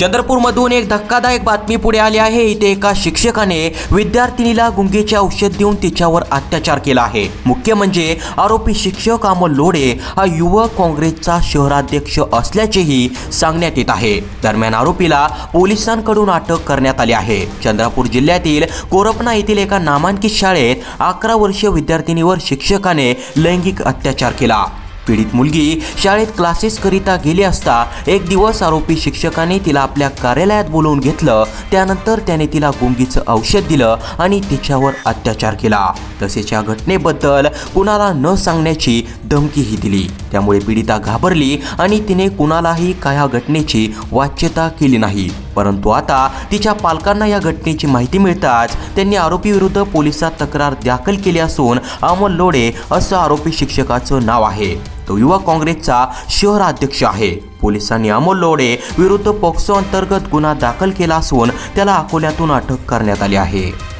चंद्रपूरमधून एक धक्कादायक बातमी पुढे आली आहे. इथे एका शिक्षकाने विद्यार्थिनीला गुंगीचे औषध देऊन तिच्यावर अत्याचार केला आहे. मुख्य म्हणजे आरोपी शिक्षक अमोल लोढे हा युवक काँग्रेसचा शहराध्यक्ष असल्याचेही सांगण्यात येत आहे. दरम्यान आरोपीला पोलिसांकडून अटक करण्यात आली आहे. चंद्रपूर जिल्ह्यातील कोरपना येथील एका नामांकित शाळेत अकरा वर्षीय विद्यार्थिनीवर शिक्षकाने लैंगिक अत्याचार केला. पीडित मुलगी शाळेत क्लासेस करिता गेली असता एक दिवस आरोपी शिक्षकाने तिला आपल्या कार्यालयात बोलवून घेतलं. त्यानंतर त्याने तिला गुंगीचं औषध दिलं आणि तिच्यावर अत्याचार केला. तसेच या घटनेबद्दल कुणाला न सांगण्याची धमकीही दिली. त्यामुळे पीडिता घाबरली आणि तिने कुणालाही काय या घटनेची वाच्यता केली नाही. परंतु आता तिच्या पालकांना या घटनेची माहिती मिळताच त्यांनी आरोपीविरुद्ध पोलिसात तक्रार दाखल केली असून अमोल लोडे असं आरोपी शिक्षकाचं नाव आहे. तो युवा काँग्रेसचा शहराध्यक्ष आहे. पोलिसांनी अमोल लोडे विरुद्ध पोक्सो अंतर्गत गुन्हा दाखल केला असून त्याला अकोल्यातून अटक करण्यात आली आहे.